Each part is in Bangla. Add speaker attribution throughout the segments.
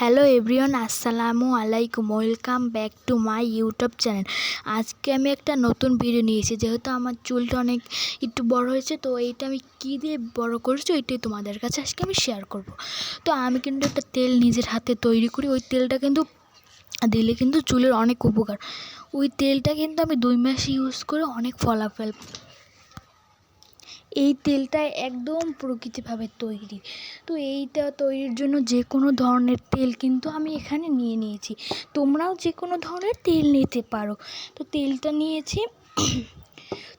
Speaker 1: হ্যালো এভরিওয়ান আসসালামু আলাইকুম welcome back to my YouTube channel আজকে আমি একটা নতুন ভিডিও নিয়েছি। যেহেতু আমার চুলটা অনেক একটু বড় হয়েছে, তো এইটা আমি কী দিয়ে বড় করেছি ওইটাই তোমাদের কাছে আজকে আমি শেয়ার করব। তো আমি কিন্তু একটা তেল নিজের হাতে তৈরি করি। ওই তেলটা কিন্তু দিলে কিন্তু চুলের অনেক উপকার। ওই তেলটা কিন্তু আমি দুই মাস ইউজ করে অনেক ফলাফল এই তেলটা একদম প্রকৃতিভাবে তৈরি। তো এইটা তৈরির জন্য যে কোনো ধরনের তেল কিন্তু আমি এখানে নিয়ে নিয়েছি। তোমরাও যে কোনো ধরনের তেল নিতে পারো। তো তেলটা নিয়েছি,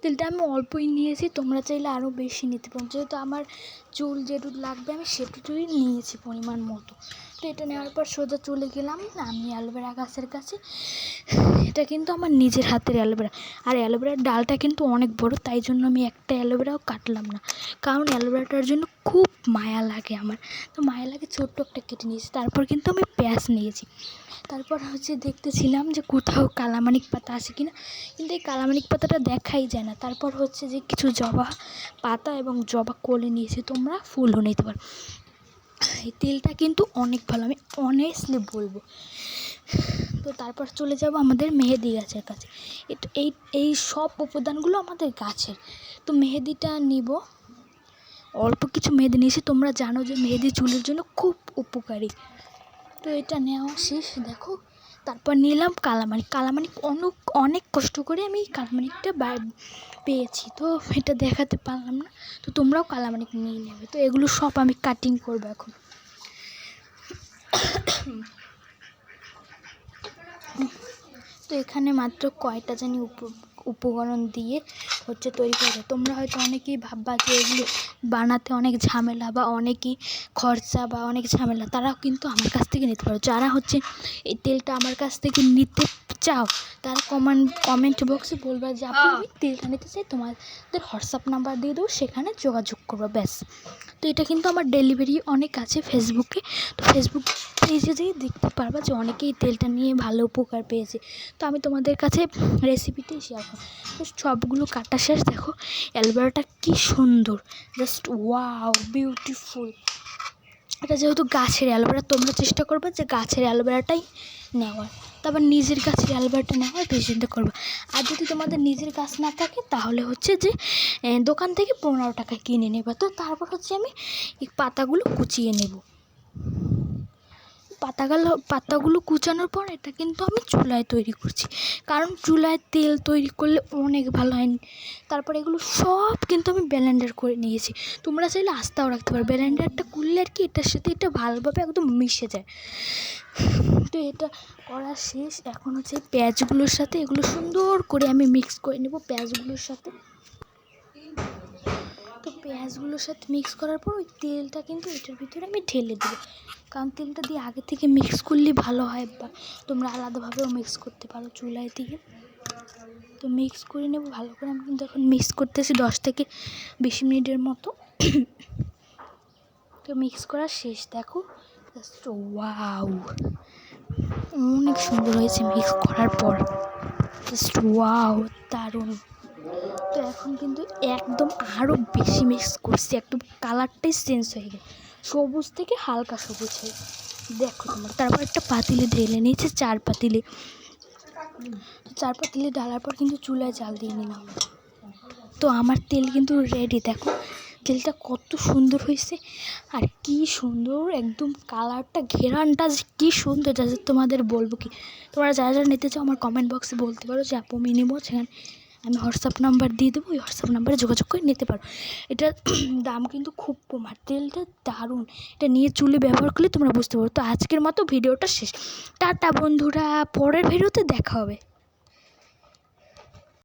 Speaker 1: তেলটা আমি অল্পই নিয়েছি, তোমরা চাইলে আরও বেশি নিতে পারো। যেহেতু আমার চুল যেটুকু লাগবে, আমি সেটুকুই নিয়েছি পরিমাণ মতো। এটা নেওয়ার পর সোজা চলে গেলাম আমি অ্যালোভেরা গাছের কাছে। এটা কিন্তু আমার নিজের হাতের অ্যালোভেরা। আর অ্যালোভেরার ডালটা কিন্তু অনেক বড়, তাই জন্য আমি একটা অ্যালোভেরাও কাটলাম না। কারণ অ্যালোভেরাটার জন্য খুব মায়া লাগে আমার। তো মায়া লাগে ছোট্ট একটা কেটে নিয়েছি। তারপর কিন্তু আমি পেঁয়াজ নিয়েছি। তারপর হচ্ছে দেখতেছিলাম যে কোথাও কালামানিক পাতা আছে কি না কিন্তু এই কালামানিক পাতাটা দেখাই যায় না। তারপর হচ্ছে যে কিছু জবা পাতা এবং জবা কোলে নিয়েছি তোমরা ফুলও নিতে পারো। এই তেলটা কিন্তু অনেক ভালো, আমি অনেস্টলি বলব। তো তারপর চলে যাব আমাদের মেহেদি গাছের কাছে। এই এই সব উপাদানগুলো আমাদের গাছের। তো মেহেদিটা নিব। অল্প কিছু মেহেদি নিয়েছি, তোমরা জানো যে মেহেদি চুলের জন্য খুব উপকারী। তো এটা নেওয়া শেষ, দেখো। তারপর নিলাম কালামানিক কালামানিক অনেক অনেক কষ্ট করে আমি কালামানিকটা পেয়েছি। তো এটা দেখাতে পারলাম না। তো তোমরাও কালামানিক নিয়ে নেবে। তো এগুলো সব আমি কাটিং করব এখন। তো এখানে মাত্র কয়টা জানি উপ, উপকরণ দিয়ে হচ্ছে তৈরি করে তোমরা হয়তো অনেকেই ভাববা যে এগুলো বানাতে অনেক ঝামেলা বা অনেকই খরচা বা অনেক ঝামেলা। তারা কিন্তু আমার কাছ থেকে নিতে পারো। যারা হচ্ছে এই তেলটা আমার কাছ থেকে নিতে চাও তারা কমেন্ট কমেন্ট বক্সে বলবা যে আপু আমি তেলটা নিতে চাই তোমাদের হোয়াটসঅ্যাপ নাম্বার দিয়ে দেবো সেখানে যোগাযোগ করব ব্যাস। তো এটা কিন্তু আমার ডেলিভারি অনেক আছে ফেসবুকে তো ফেসবুক পেজে যেয়ে দেখতে পারবা যে অনেকেই তেলটা নিয়ে ভালো উপকার পেয়েছে। তো আমি তোমাদের কাছে রেসিপিটাই শেয়ার করব। তো সবগুলো কাটা শেষ দেখো অ্যালবেরাটা কী সুন্দর জাস্ট ওয়াও বিউটিফুল এটা যেহেতু গাছের অ্যালোভেরা, তোমরা চেষ্টা করবে যে গাছের অ্যালোভেরাটাই নেওয়ার। তারপর নিজের গাছের অ্যালোভেরাটা নেওয়ার চিন্তা করবে। আর যদি তোমাদের নিজের গাছ না থাকে, তাহলে হচ্ছে যে দোকান থেকে পনেরো টাকা কিনে নেবে। তো তারপর হচ্ছে আমি এই পাতাগুলো কুচিয়ে নেব। পাতাগুলো পাতাগুলো কুচানোর পর এটা কিন্তু আমি চুলায় তৈরি করছি। কারণ চুলায় তেল তৈরি করলে অনেক ভালো হয়নি তারপর এগুলো সব কিন্তু আমি ব্লেন্ডার করে নিয়েছি। তোমরা চাইলে আস্তাও রাখতে পারো। ব্লেন্ডারটা করলে আর কি এটার সাথে এটা ভালোভাবে একদম মিশে যায়। তো এটা করা শেষ। এখন হচ্ছে পেঁয়াজগুলোর সাথে এগুলো সুন্দর করে আমি মিক্স করে নেব পেঁয়াজগুলোর সাথে। পেঁয়াজগুলোর সাথে মিক্স করার পর ওই তেলটা কিন্তু এটার ভিতরে আমি ঢেলে দেবো। কারণ তেলটা দিয়ে আগে থেকে মিক্স করলে ভালো হয় বা তোমরা আলাদাভাবেও মিক্স করতে পারো চুলায় দিয়ে। তো মিক্স করে নেব, ভালো করে আমি কিন্তু এখন মিক্স করতেছি দশ থেকে বিশ মিনিটের মতো। তো মিক্স করা শেষ, দেখো। ওয়াও অনেক সুন্দর হয়েছে মিক্স করার পর। জাস্ট ওয়াও দারুণ। তো এখন কিন্তু একদম আরও বেশি মিক্স করছি, একদম কালারটাই চেঞ্জ হয়ে গেছে। সবুজ থেকে হালকা সবুজ হয়ে দেখো তোমার, তারপর একটা পাতিলে ঢেলে নিয়েছে, চার পাতিলে। চার পাতিলে ঢালার পর কিন্তু চুলায় জাল দিয়ে নিলাম। তো আমার তেল কিন্তু রেডি দেখো। তেলটা কত সুন্দর হয়েছে, আর কি সুন্দর একদম কালারটা ঘেরানটা যে কী সুন্দর যা তোমাদের বলব কি? তোমরা যারা যারা নিতে চাও আমার কমেন্ট বক্সে বলতে পারো যে, আপু মিনিমাম সেখানে আমি হোয়াটসঅ্যাপ নাম্বার দিয়ে দেবো, ওই হোয়াটসঅ্যাপ নাম্বারে যোগাযোগ করে নিতে পারো। এটার দাম কিন্তু খুব কম আর তেলটা দারুণ। এটা নিয়ে চুলে ব্যবহার করলে তোমরা বুঝতে পারো। তো আজকের মতো ভিডিওটা শেষ। টাটা বন্ধুরা, পরের ভিডিওতে দেখা হবে।